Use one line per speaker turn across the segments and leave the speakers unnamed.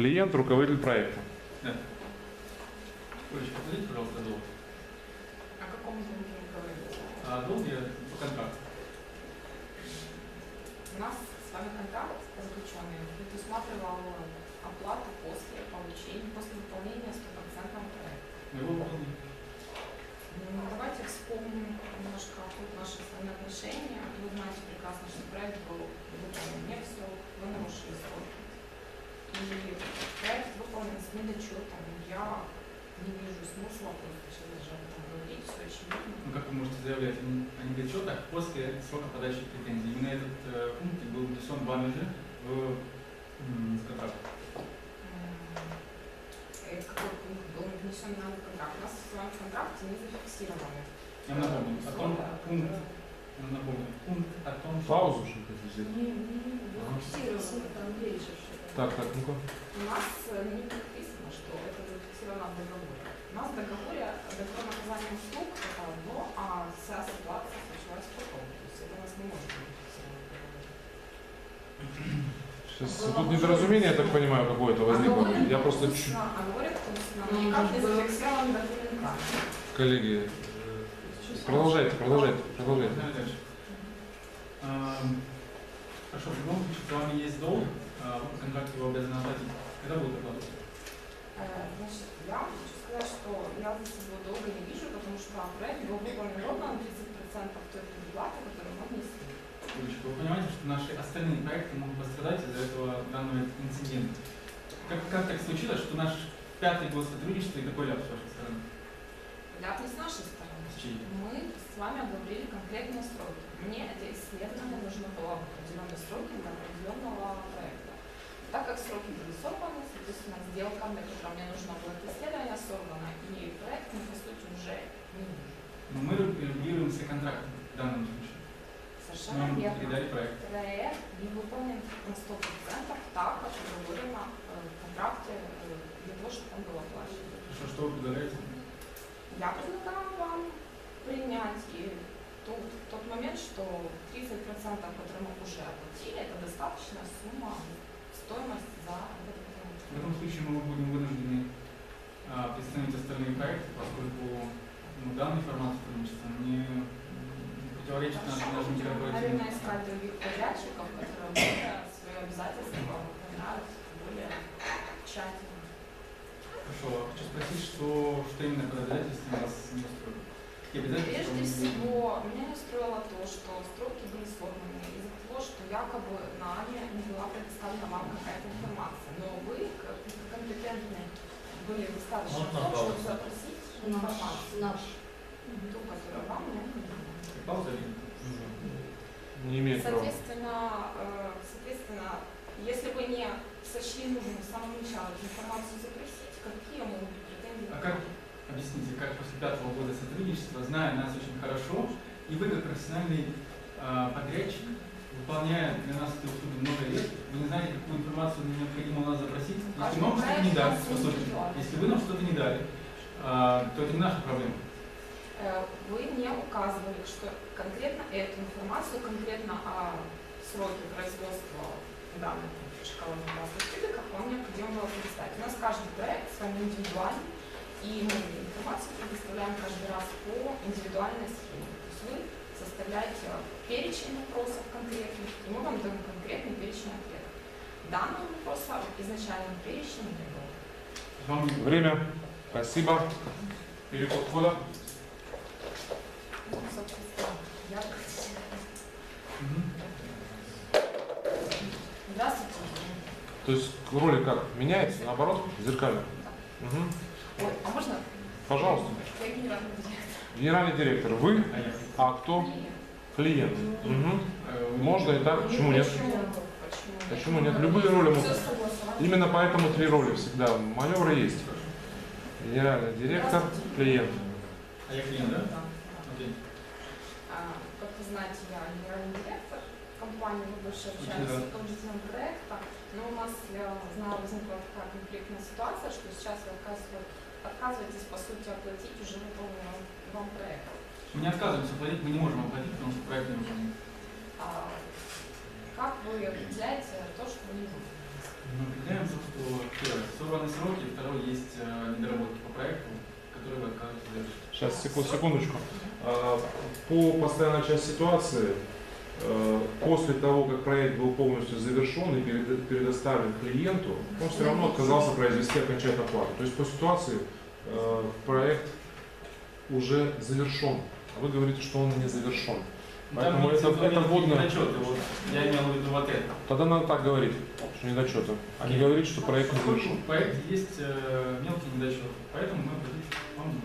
Клиент, руководитель проекта.
Да. Пожалуйста, долг.
О каком долге вы говорите?
А долг я по контракту.
У нас с вами контракт заключенный предусматривал оплату после получения, после выполнения 100% проекта.
Мы его выполнили.
Ну, давайте вспомним немножко тут наши с вами отношения. Вы знаете прекрасно, что проект был выполнен не в срок, вы нарушили сроки. И проект выполнен с недочетом. Я не вижу смысла просто сейчас даже об этом говорить, все очевидно.
Ну, как вы можете заявлять о не- недочетах после срока подачи претензий? Именно этот э, пункт был внесен вами же в контракт.
Э, Какой пункт был внесен нам в контракт? У нас с вами в контракте не зафиксированы.
Я напомню, о том пункт, напомню, пункт о том, что...
Паузу что хотите сделать?
Не, не,
Ага.
зафиксировано, там речь что
Так, так, ну-ка.
У нас э, не написано, что это зафиксировано в договоре. У нас в договоре договор наказания услуг это одно, а вся ситуация случилась потом. То есть это у нас не может быть зафиксировано в договоре.
Сейчас тут недоразумение, я так понимаю, какое-то возникло. Я просто чуть...
а говорит
Ну,
никак не зафиксировано документально.
Коллеги, э, продолжайте, продолжайте, продолжайте.
Ам, Хорошо, в любом случае, с вами есть долг, а, вы по контракту его обязаны оплатить. Когда будет оплата?
Э, Значит, я хочу сказать, что я за собой долго не вижу, потому что проект был выполнен ровно на 30% той предоплаты, которую мы внесли.
Юлечка, вы понимаете, что наши остальные проекты могут пострадать из-за этого данного инцидента? Как, как так случилось, что наш пятый год сотрудничества и такой ляп с вашей стороны?
Ляп не с нашей стороны.
С чьей?
Мы с вами оговорили конкретные сроки. Мне это исследование нужно было в определенные сроки для определенного проекта. Так как сроки были сорваны, соответственно, сделка, для которой мне нужно было это исследование, сорвана, и проект мы, по сути, уже не нужен.
Но мы регулируем все контракты в данном случае.
Совершенно
Нам
верно.
передали проект.
Проект не выполнен на 100% так, как оговорено э, в контракте э, для того, чтобы он был оплачен.
Хорошо, что вы предлагаете?
Я предлагаю вам принять и тот, тот момент, что 30%, которые мы уже оплатили, это достаточная сумма стоимости за этот
В этом случае мы будем вынуждены а, представить остальные проекты, поскольку ну, данный формат сотрудничества не противоречит нашим, нашим
наверное, искать других подрядчиков, которые свои обязательства выполняют более тщательно.
Хорошо, хочу спросить, что, что именно по обязательствам вас не устроит?
Прежде всего, меня не устроило то, что строки были сорваны из-за того, что якобы нами не была предоставлена вам какая-то информация. Но вы, как компетентные, были достаточно в том, чтобы запросить информацию,
Наш.
ту, которая вам необходима.
Пауза или?
Не имеет права.
Соответственно, э, соответственно, если вы не сочли нужным в самом начале эту информацию запросить, какие могут быть претензии?
А как, объясните, как после пятого года сотрудничества, зная нас очень хорошо, и вы как профессиональный а, подрядчик, выполняя для нас эти услуги много лет, вы не знаете, какую информацию необходимо у нас запросить, если мы вам что-то не дали,
индивидуален.
если вы нам что-то не дали, а, то это не наша проблема.
Э, Вы мне указывали, что конкретно эту информацию, конкретно о сроке производства данных шоколадных тюбиков вам необходимо было предоставить. У нас каждый проект с вами индивидуальный, и мы информацию предоставляем каждый раз по индивидуальной схеме. То есть вы составляете перечень вопросов конкретных, и мы вам даем конкретный перечень ответов. Данного вопроса изначально перечень не было.
Вам
Время. Спасибо. Переход хода.
Ну. Здравствуйте.
То есть роли как? Меняется? Наоборот? Зеркально? Мгм.
Ой, а можно?
Пожалуйста.
Я генеральный директор.
Генеральный директор, вы,
А я?
а кто? Клиент.
Э, вы-
Можно и так, почему нет?
Почему? Почему?
Почему нет? Любые роли могут. Именно поэтому три роли всегда. Маневры есть. Генеральный директор, клиент.
А я клиент, да? Окей.
А, Как вы знаете, я генеральный директор компании, мы больше общаемся
Очень
с руководителем проекта, но у нас, я знаю, возникла такая конфликтная ситуация, что сейчас вы отказываете- отказываетесь, по сути, оплатить уже выполненный вам проект.
Мы не отказываемся платить, мы не можем оплатить, потому что проект не выполнен.
А Как вы определяете то, что вы не выполнили?
Мы определяем то, что первое, сорваны сроки, второе, есть э, недоработки по проекту, которые вы отказываетесь завершить.
Сейчас, секунд, секундочку. А, По постоянной части ситуации, после того, как проект был полностью завершен и предоставлен клиенту, он все равно отказался произвести окончательную оплату. То есть по ситуации э, проект уже завершен, а вы говорите, что он не завершен. Поэтому
имеется
это- это
недочеты, вот. Я имел в виду вот это.
Тогда надо так говорить, что недочеты, а не говорить, что проект не завершен.
В проекте есть э, мелкие недочеты, поэтому мы обратились к вам.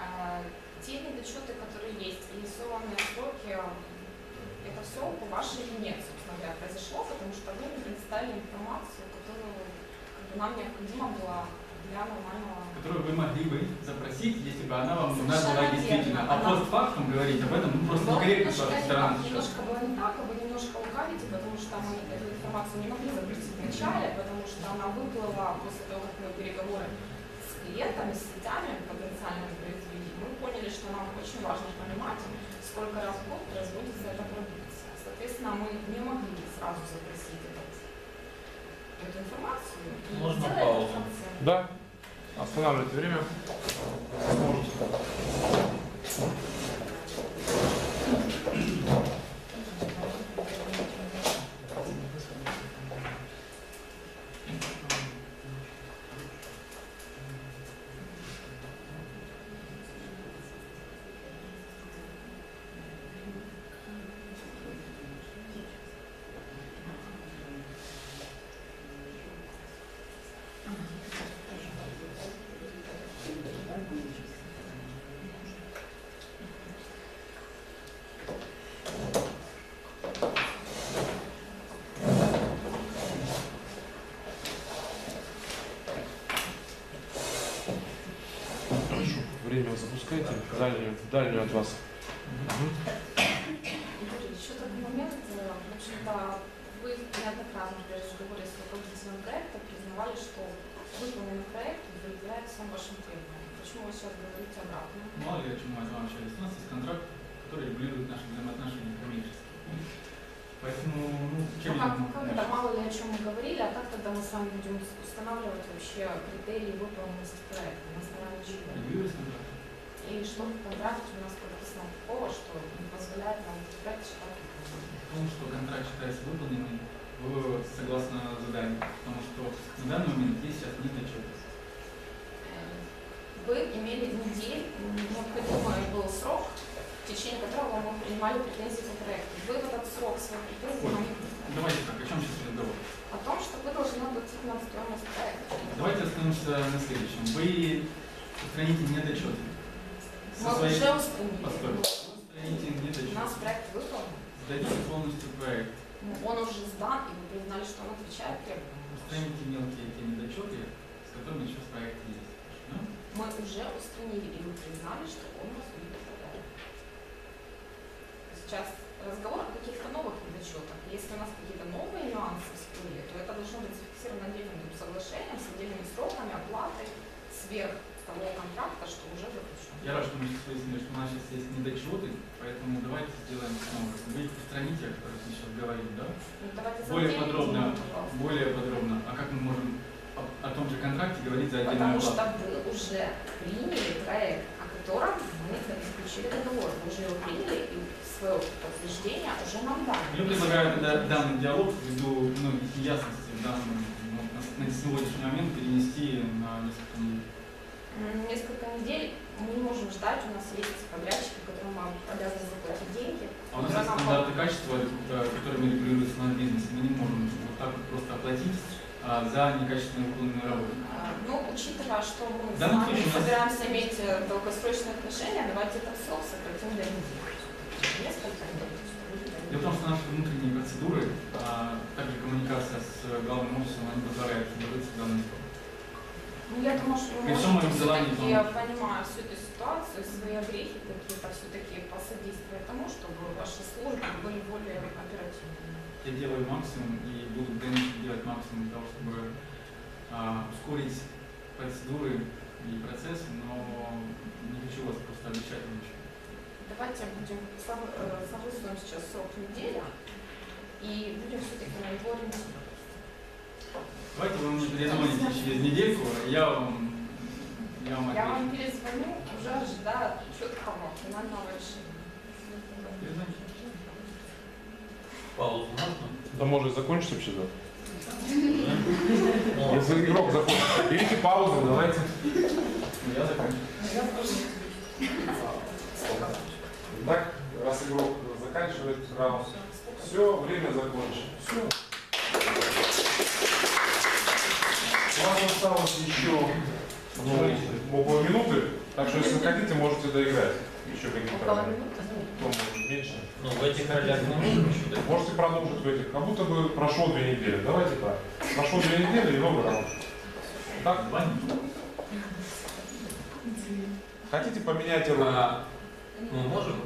А, Те недочеты, которые есть, и рисованные сроки, это все по вашей вине, собственно говоря, произошло, потому что вы не предоставили информацию, которую нам необходима была для нормального
Которую вы могли бы запросить, если бы она вам нужна была действительно. А
Она-
постфактум говорить об этом ну, просто некорректно с
немножко
вашей стороны.
Немножко было не так, вы немножко лукавите, потому что мы эту информацию не могли запустить вначале, потому что она выплыла после того, как мы переговоры с клиентами, с сетями потенциальными произвели. Мы поняли, что нам очень важно понимать, сколько раз в год производится эта продукция. Соответственно, мы не могли сразу запросить этот, эту информацию
Можно паузу?
Да, останавливайте время. Можете. Хорошо. Время запускайте. Дальнюю, дальнюю от вас.
Юрий, еще такой момент. э, В общем-то, вы неоднократно при разговоре с руководителем проекта признавали, что выполненный проект удовлетворяет всем вашим требованиям. Почему вы сейчас говорите обратно?
Мало ли о чем мы с вами общались. У нас есть контракт, который регулирует наши взаимоотношения коммерческие. Поэтому, ну, чем
Ну, как,
я
ну, как это мало ли о чем мы говорили, а как тогда мы с вами будем устанавливать вообще критерии выполненности проекта? На основании чего?
Регулируется контракт.
И что в контракте у нас прописано такого, что не позволяет нам проект считать выполненным?
Том, что контракт считается выполненным согласно заданию. Потому что на данный момент есть сейчас недочеты.
Э, Вы имели недель, необходимый был срок, в течение которого мы принимали претензии по проекту. Вы в этот срок нам не предоставили.
Давайте так, о чем сейчас разговор?
О том, что вы должны оплатить нам стоимость проекта.
Давайте остановимся на следующем. Вы устраните недочеты.
Мы уже устранили. У нас проект выполнен.
Сдадите полностью проект.
Ну, Он уже сдан, и вы признали, что он отвечает требованиям.
Устраните мелкие те недочеты, с которыми сейчас проект есть. Ну,
Мы уже устранили, и вы признали, что он нас удовлетворяет. Сейчас разговор о каких-то новых недочетах. Если у нас какие-то новые нюансы всплыли, то это должно быть зафиксировано отдельным соглашением с отдельными сроками оплаты сверх того контракта, что уже заключен.
Я рад, что мы сейчас выяснили, что у нас сейчас есть недочеты, поэтому давайте сделаем снова. Вы их устраните, о которых мы сейчас говорим, да?
Ну,
Более подробно, более подробно. А как мы можем о, о том же контракте говорить за отдельную
Потому что
оплату?
вы уже приняли проект, о котором мы заключили договор. Вы уже его приняли и свое подтверждение уже нам дали.
Я предлагаю тогда данный диалог ввиду многих неясностей в данном, ну, на, на сегодняшний момент перенести на несколько недель.
Несколько недель мы не можем ждать, у нас есть подрядчики, которым мы обязаны заплатить деньги.
А у нас есть стандарты качества, э, которыми регулируется наш бизнес. Мы не можем вот так вот просто оплатить а, за некачественно выполненную работу.
А, Ну, учитывая, что мы с вами
нас-
собираемся иметь э, долгосрочные отношения, давайте этот срок сократим до недели. Несколько недель.
Дело в том, что наши внутренние процедуры, а также коммуникация с главным офисом, они позволяют уложиться в данный срок.
Ну, я думаю, что вы
При всем
можете
моем желании
все-таки,
помочь.
понимая всю эту ситуацию, свои огрехи какие-то все-таки посодействовать тому, чтобы ваши службы были более оперативными.
Я делаю максимум и буду в дальнейшем делать максимум для того, чтобы а, ускорить процедуры и процессы, но не хочу вас просто обещать ничего.
Давайте будем э, согласуем сейчас срок неделя и будем все-таки на него ориентироваться.
Давайте вы мне перезвоните через недельку, я вам, я вам
Я вам перезвоню, уже ожидая четкого финального решения.
Паузу можно?
Да может закончится вообще, да? Если игрок закончит. Берите паузу, давайте.
Я заканчиваю.
Так, раз игрок заканчивает раунд, все, время закончено. Все. Вас осталось еще ну, около минуты, так что если хотите, можете доиграть. Еще какие-то роли. меньше.
ну, в этих ролях не можем еще?
Можете продолжить в этих. Как будто бы прошло две недели. Давайте так. Прошло две недели и новый раунд. Так, хотите поменять роль?
А, мы можем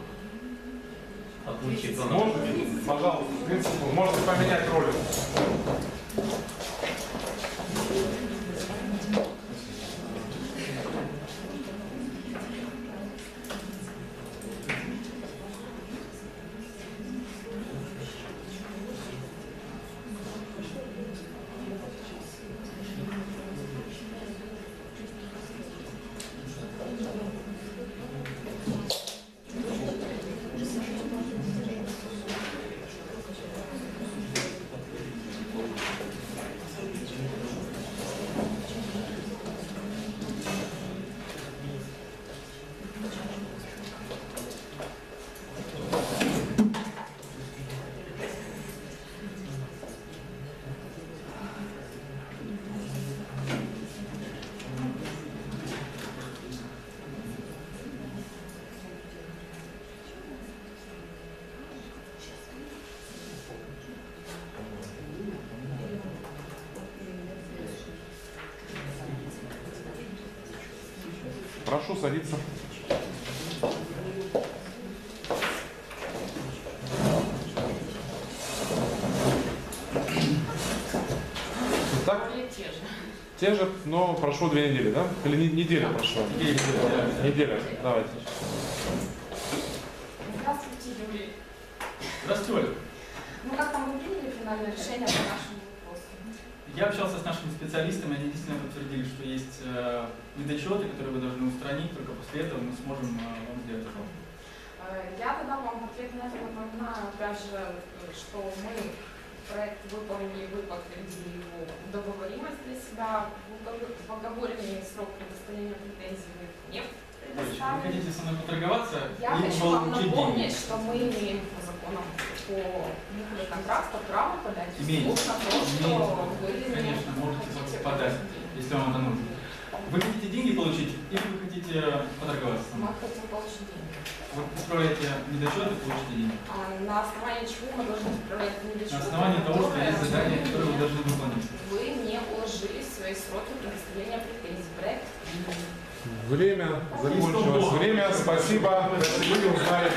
отлучиться
Можете? Пожалуйста, 30 секунд. Можете поменять роли. Прошу садиться. Итак,
Роли те же.
те же, но прошло две недели, да? Или не- неделя прошла?
Да.
Неделя, давайте.
Здравствуйте, Юрий.
Здравствуйте, Оля.
Ну как там вы приняли финальное решение?
Я общался с нашими специалистами, они действительно подтвердили, что есть э, недочеты, которые вы должны устранить, только после этого мы сможем э, вам сделать это.
Э, Я тогда вам ответ на это напоминаю, же, э, что мы проект выполнили, вы подтвердили его договоримость для себя, в оговоренный срок предоставления претензий вы не
Олечка, вы
предоставили.
хотите со мной поторговаться?
Я хочу вам напомнить,
деньги?
что мы имеем законам по букве контракта право подать в
Имеете.
суд на то, что вы не
Конечно, можете
хотите
подать. если вам это нужно. Вы хотите деньги получить или вы хотите поторговаться со
Мы хотим получить деньги.
Вы исправляете недочеты, получите деньги.
А на основании чего мы должны исправлять недочеты?
На основании того, что есть задание, которое вы должны выполнить.
Вы не уложились в свои сроки предоставления претензий. Проект
Время закончилось. Время, спасибо. Вы узнали.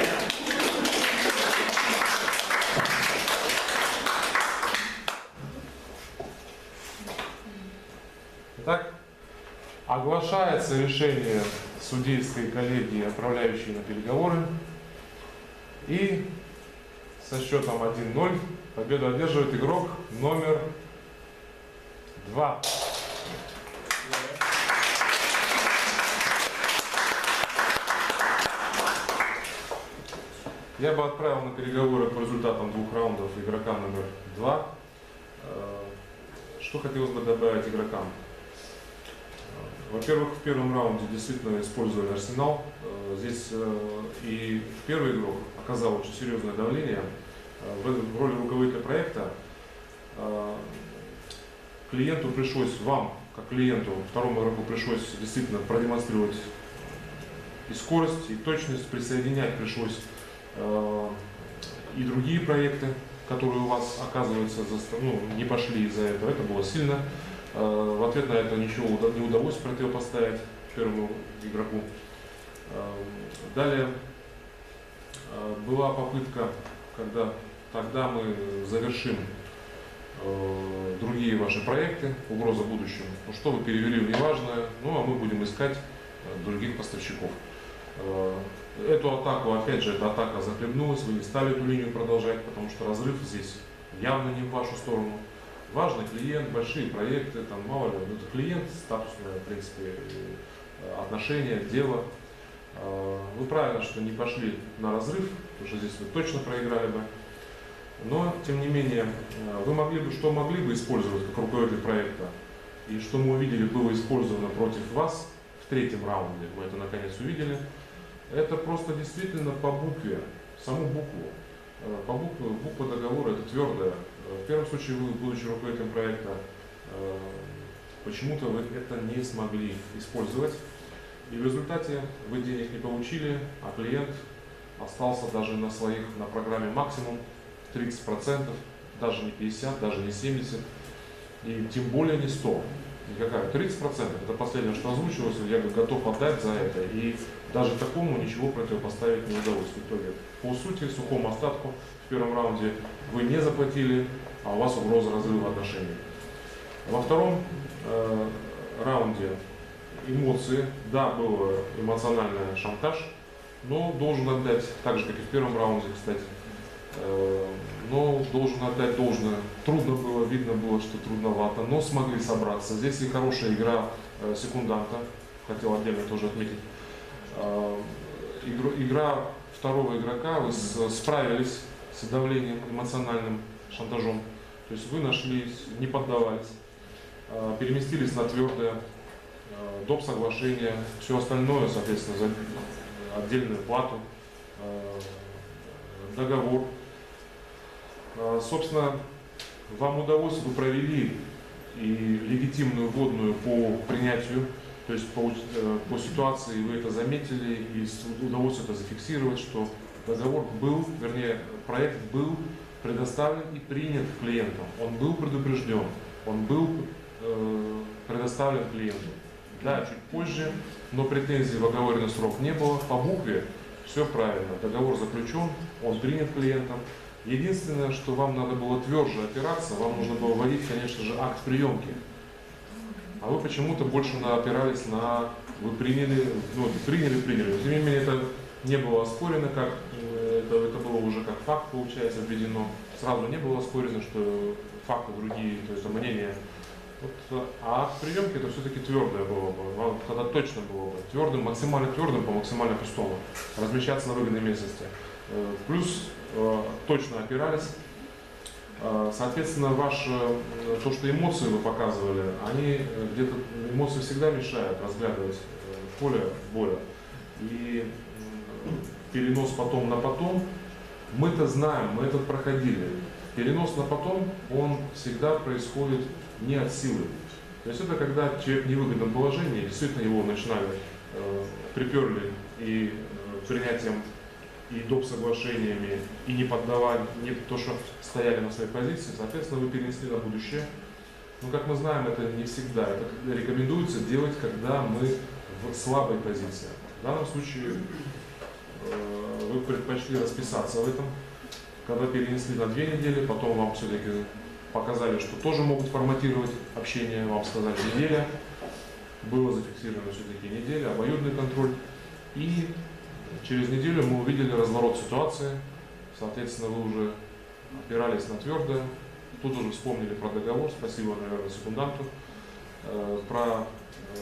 Итак, оглашается решение судейской коллегии, отправляющей на переговоры. И со счетом 1-0 победу одерживает игрок номер 2. Я бы отправил на переговоры по результатам двух раундов игрока номер два. Э, Что хотелось бы добавить игрокам? Во-первых, в первом раунде действительно использовали арсенал. Э, Здесь э, и первый игрок оказал очень серьезное давление. Э, В роли руководителя проекта клиенту пришлось, вам, как клиенту, второму игроку пришлось действительно продемонстрировать и скорость, и точность, присоединять пришлось и другие проекты, которые у вас, оказывается, заста- ну, не пошли из-за этого. Это было сильно. Э, В ответ на это ничего не удалось противопоставить первому игроку. Э, Далее э, была попытка, когда тогда мы завершим другие ваши проекты, угроза будущему. Ну что вы перевели в неважное, ну а мы будем искать других поставщиков. Эту атаку, опять же, эта атака захлебнулась, вы не стали эту линию продолжать, потому что разрыв здесь явно не в вашу сторону. Важный клиент, большие проекты, там мало ли, ну, это клиент, статусное, в принципе, э, отношение, дело. Э, Вы правильно, что не пошли на разрыв, потому что здесь вы точно проиграли бы. Но, тем не менее, э, вы могли бы, что могли бы использовать как руководитель проекта, и что мы увидели было использовано против вас в третьем раунде, мы это наконец увидели, это просто действительно по букве, саму букву. Э, По букве, буква договора это твердая. В первом случае вы, будучи руководителем проекта, э, почему-то вы это не смогли использовать. И в результате вы денег не получили, а клиент остался даже на своих, на программе максимум 30%, даже не 50, даже не 70, и тем более не 100. Никакая. 30% это последнее, что озвучивалось, я готов отдать за это. И даже такому ничего противопоставить не удалось в итоге. По сути, сухому остатку в первом раунде вы не заплатили, а у вас угроза разрыва отношений. Во втором э, раунде эмоции, да, был эмоциональный шантаж, но должен отдать, так же, как и в первом раунде, кстати, э, но должен отдать должное. Трудно было, видно было, что трудновато, но смогли собраться. Здесь и хорошая игра э, секунданта, хотел отдельно тоже отметить. Э, игру- игра второго игрока, вы с- справились с давлением эмоциональным шантажом. То есть вы нашлись, не поддавались, э, переместились на твердое, э, доп. соглашение, все остальное, соответственно, за отдельную плату, э, договор. Э, Собственно, вам удалось, вы провели и легитимную вводную по принятию, то есть по, э, по ситуации вы это заметили и удалось это зафиксировать, что договор был, вернее, проект был предоставлен и принят клиентом. Он был предупрежден, он был э, предоставлен клиенту. Да, чуть позже, но претензий в оговоренный срок не было. По букве все правильно. Договор заключен, он принят клиентом. Единственное, что вам надо было тверже опираться, вам нужно было вводить, конечно же, акт приемки. А вы почему-то больше опирались на вы приняли, ну, приняли, приняли. Тем не менее, это не было оспорено, как э, это, это было уже как факт, получается, введено. Сразу не было оспорено, что факты другие, то есть мнения. Вот, а акт приемки это все-таки твердое было бы. Вам Тогда точно было бы твердым, максимально твердым по максимально пустому. Размещаться на выгодной местности. Э, Плюс э, точно опирались. Э, Соответственно, ваше, то, что эмоции вы показывали, они где-то, эмоции всегда мешают разглядывать поле боя. И перенос потом на потом, мы-то знаем, мы это проходили. Перенос на потом, он всегда происходит не от силы. То есть это когда человек в невыгодном положении, действительно его начинали, э, приперли и принятием и доп. соглашениями, и не поддавали, не то, что стояли на своей позиции, соответственно, вы перенесли на будущее. Но, как мы знаем, это не всегда. Это рекомендуется делать, когда мы в слабой позиции. В данном случае э, вы предпочли расписаться в этом, когда перенесли на две недели, потом вам все-таки показали, что тоже могут форматировать общение, вам сказали неделя, было зафиксировано все-таки неделя, обоюдный контроль. И через неделю мы увидели разворот ситуации, соответственно, вы уже опирались на твердое, тут уже вспомнили про договор, спасибо, наверное, секунданту, э, про э,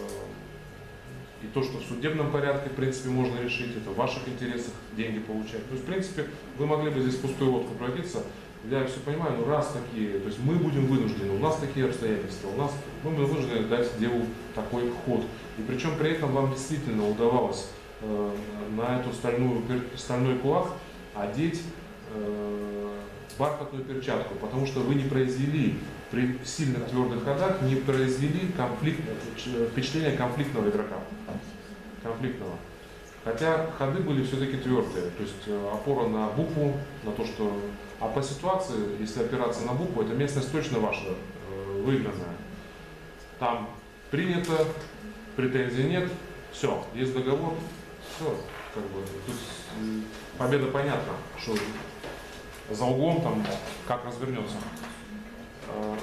и то, что в судебном порядке, в принципе, можно решить, это в ваших интересах деньги получать. То есть, в принципе, вы могли бы здесь пустую лодку пройдиться. Я все понимаю, но раз такие, то есть мы будем вынуждены, у нас такие обстоятельства, у нас мы будем вынуждены дать делу такой ход. И причем при этом вам действительно удавалось на эту стальную, стальной кулак одеть э, бархатную перчатку, потому что вы не произвели при сильных твердых ходах, не произвели конфликт, э, впечатление конфликтного игрока. Конфликтного. Хотя ходы были все-таки твердые, то есть э, опора на букву, на то, что... А по ситуации, если опираться на букву, эта местность точно ваша, э, выигранная. Там принято, претензий нет, все, есть договор, все, как бы, тут победа понятна, что за углом там как развернется. Э,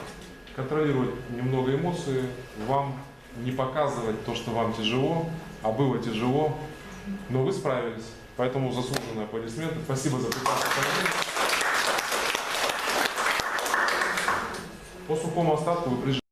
Контролировать немного эмоции, вам не показывать то, что вам тяжело, а было тяжело, но вы справились. Поэтому заслуженные аплодисменты. Спасибо за прекрасный контент. По сухому остатку вы при